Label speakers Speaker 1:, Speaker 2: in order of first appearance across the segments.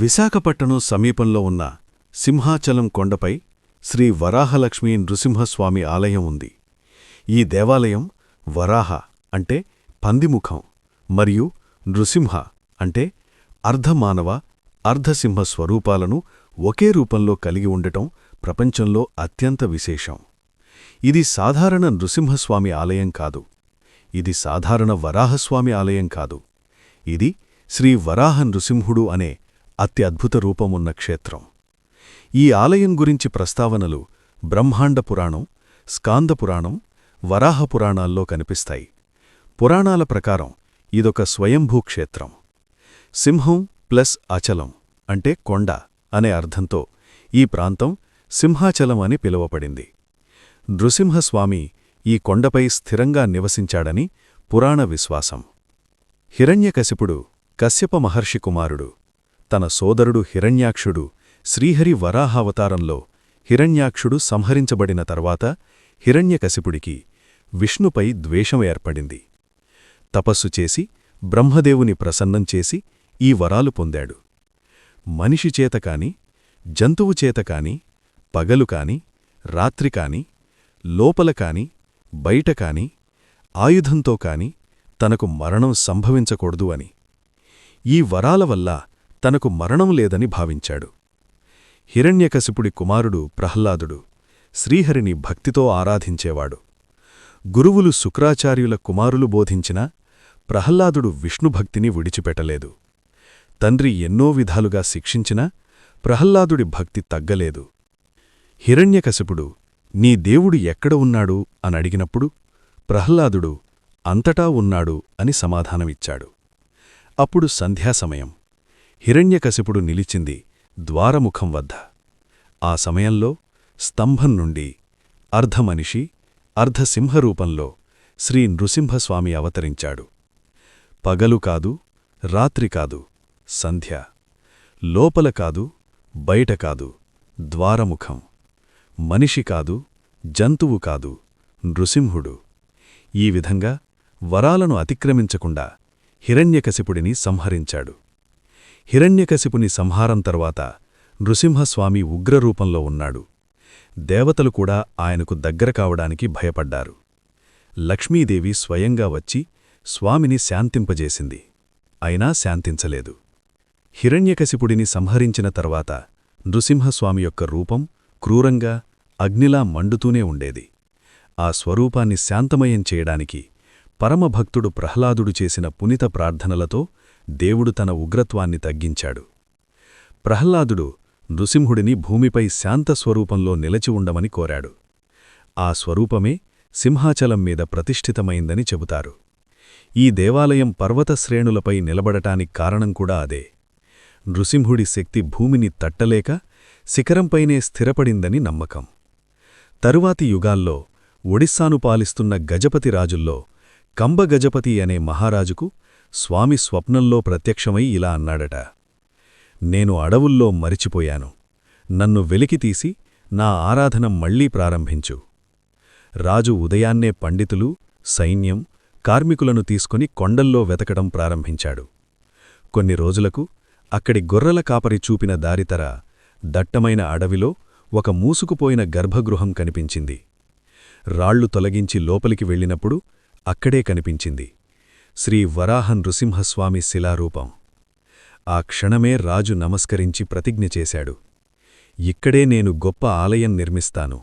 Speaker 1: విశాఖపట్టణం సమీపంలో ఉన్న సింహాచలం కొండపై శ్రీ వరాహలక్ష్మీ నృసింహస్వామి ఆలయం ఉంది. ఈ దేవాలయం వరాహ అంటే పందిముఖం మరియు నృసింహ అంటే అర్ధమానవ అర్ధసింహ స్వరూపాలను ఒకే రూపంలో కలిగి ఉండటం ప్రపంచంలో అత్యంత విశేషం. ఇది సాధారణ నృసింహస్వామి ఆలయం కాదు. ఇది సాధారణ వరాహస్వామి ఆలయం కాదు. ఇది శ్రీ వరాహ నృసింహుడు అనే అత్యద్భుత రూపమున్న క్షేత్రం. ఈ ఆలయం గురించి ప్రస్తావనలు బ్రహ్మాండ పురాణం స్కాంద పురాణం వరాహ పురాణాల్లో కనిపిస్తాయి. పురాణాల ప్రకారం ఇదొక స్వయంభూ క్షేత్రం. సింహం ప్లస్ అచలం అంటే కొండ అనే అర్థంతో ఈ ప్రాంతం సింహాచలం అని పిలువపడింది నృసింహస్వామి ఈ కొండపై స్థిరంగా నివసించాడని పురాణ విశ్వాసం. హిరణ్యకశిపుడు కశ్యప మహర్షి కుమారుడు తన సోదరుడు హిరణ్యాక్షుడు శ్రీహరి వరాహావతారంలో హిరణ్యాక్షుడు సంహరించబడిన తర్వాత హిరణ్యకశిపుడికి విష్ణుపై ద్వేషం ఏర్పడింది. తపస్సు చేసి బ్రహ్మదేవుని ప్రసన్నం చేసి ఈ వరాలు పొందాడు. మనిషి చేతకాని జంతువు చేతకాని పగలు కాని రాత్రి కాని లోపల కాని బయట కాని ఆయుధంతో కాని తనకు మరణం సంభవించకూడదు అని. ఈ వరాల వల్ల తనకు మరణం లేదని భావించాడు. హిరణ్యకశిపుడి కుమారుడు ప్రహ్లాదుడు శ్రీహరిని భక్తితో ఆరాధించేవాడు. గురువులు శుక్రాచార్యుల కుమారులు బోధించినా ప్రహ్లాదుడు విష్ణుభక్తిని విడిచిపెట్టలేదు. తండ్రి ఎన్నో విధాలుగా శిక్షించినా ప్రహ్లాదుడి భక్తి తగ్గలేదు. హిరణ్యకశిపుడు నీ దేవుడు ఎక్కడ ఉన్నాడు అనడిగినప్పుడు ప్రహ్లాదుడు అంతటా ఉన్నాడు అని సమాధానమిచ్చాడు. అప్పుడు సంధ్యాసమయం. హిరణ్యకశిపుడు నిలిచింది ద్వారముఖం వద్ద. ఆ సమయంలో స్తంభం నుండి అర్ధమనిషి అర్ధసింహరూపంలో శ్రీ నృసింహస్వామి అవతరించాడు. పగలు కాదు రాత్రి కాదు సంధ్య. లోపల కాదు బయట కాదు ద్వారముఖం. మనిషి కాదు జంతువు కాదు నృసింహుడు. ఈ విధంగా వరాలను అతిక్రమించకుండా హిరణ్యకశిపుడిని సంహరించాడు. హిరణ్యకశిపుని సంహారం తర్వాత నృసింహస్వామి ఉగ్రరూపంలో ఉన్నాడు. దేవతలు కూడా ఆయనకు దగ్గర కావడానికి భయపడ్డారు. లక్ష్మీదేవి స్వయంగా వచ్చి స్వామిని శాంతింపజేసింది. అయినా శాంతించలేదు. హిరణ్యకశిపుడిని సంహరించిన తర్వాత నృసింహస్వామి యొక్క రూపం క్రూరంగా అగ్నిలా మండుతూనే ఉండేది. ఆ స్వరూపాన్ని శాంతమయం చేయడానికి పరమభక్తుడు ప్రహ్లాదుడు చేసిన పునిత ప్రార్థనలతో దేవుడు తన ఉగ్రత్వాన్ని తగ్గించాడు. ప్రహ్లాదుడు నృసింహుడిని భూమిపై శాంత స్వరూపంలో నిలచి ఉండమని కోరాడు. ఆ స్వరూపమే సింహాచలం మీద ప్రతిష్ఠితమైందని చెబుతారు. ఈ దేవాలయం పర్వత శ్రేణులపై నిలబడటానికి కారణం కూడా అదే. నృసింహుడి శక్తి భూమిని తట్టలేక శిఖరంపైనే స్థిరపడిందని నమ్మకం. తరువాతి యుగాల్లో ఒడిస్సాను పాలిస్తున్న గజపతి రాజుల్లో కంబగజపతి అనే మహారాజుకు స్వామి స్వప్నంలో ప్రత్యక్షమై ఇలా అన్నాడట. నేను అడవుల్లో మరిచిపోయాను. నన్ను వెలికితీసి నా ఆరాధన మళ్ళీ ప్రారంభించు. రాజు ఉదయాన్నే పండితులు సైన్యం కార్మికులను తీసుకుని కొండల్లో వెతకడం ప్రారంభించాడు. కొన్ని రోజులకు అక్కడి గొర్రెల కాపరి చూపిన దారితర దట్టమైన అడవిలో ఒక మూసుకుపోయిన గర్భగృహం కనిపించింది. రాళ్ళు తొలగించి లోపలికి వెళ్ళినప్పుడు అక్కడే కనిపించింది. శ్రీ వరాహ నృసింహస్వామి శిలారూపం. ఆ క్షణమే రాజు నమస్కరించి ప్రతిజ్ఞ చేశాడు. ఇక్కడే నేను గొప్ప ఆలయం నిర్మిస్తాను.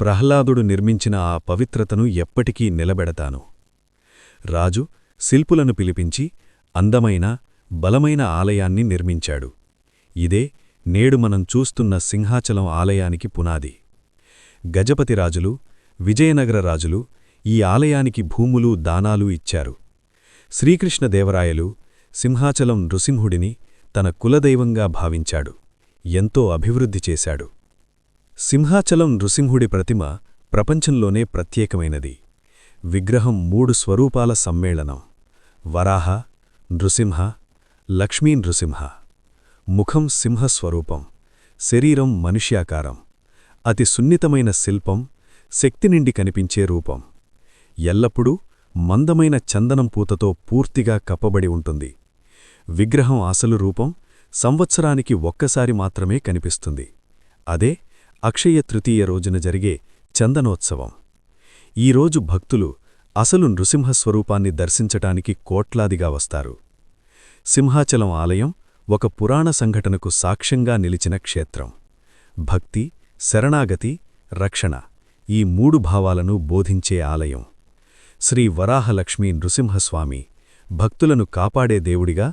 Speaker 1: ప్రహ్లాదుడు నిర్మించిన ఆ పవిత్రతను ఎప్పటికీ నిలబెడతాను. రాజు శిల్పులను పిలిపించి అందమైన బలమైన ఆలయాన్ని నిర్మించాడు. ఇదే నేడు మనం చూస్తున్న సింహాచలం ఆలయానికి పునాది. గజపతి రాజులు విజయనగర రాజులు ఈ ఆలయానికి భూములు దానాలు ఇచ్చారు. శ్రీకృష్ణదేవరాయలు సింహాచలం నృసింహుడిని తన కులదైవంగా భావించాడు. ఎంతో అభివృద్ధి చేశాడు. సింహాచలం నృసింహుడి ప్రతిమ ప్రపంచంలోనే ప్రత్యేకమైనది. విగ్రహం మూడు స్వరూపాల సమ్మేళనం. వరాహ నృసింహ లక్ష్మీ నృసింహ. ముఖం సింహస్వరూపం. శరీరం మనుష్యాకారం. అతి సున్నితమైన శిల్పం శక్తి నిండి కనిపించే రూపం. ఎల్లప్పుడూ మందమైన చందనం పూతతో పూర్తిగా కప్పబడి ఉంటుంది. విగ్రహం అసలు రూపం సంవత్సరానికి ఒక్కసారి మాత్రమే కనిపిస్తుంది. అదే అక్షయ తృతీయ రోజున జరిగే చందనోత్సవం. ఈరోజు భక్తులు అసలు నృసింహస్వరూపాన్ని దర్శించటానికి కోట్లాదిగా వస్తారు. సింహాచలం ఆలయం ఒక పురాణ సంఘటనకు సాక్ష్యంగా నిలిచిన క్షేత్రం. భక్తి శరణాగతి రక్షణ ఈ మూడు భావాలను బోధించే ఆలయం. శ్రీ వరాహలక్ష్మీ నృసింహస్వామి భక్తులను కాపాడే దేవుడిగా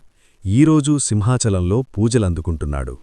Speaker 1: ఈరోజు సింహాచలంలో పూజలందుకుంటున్నాడు.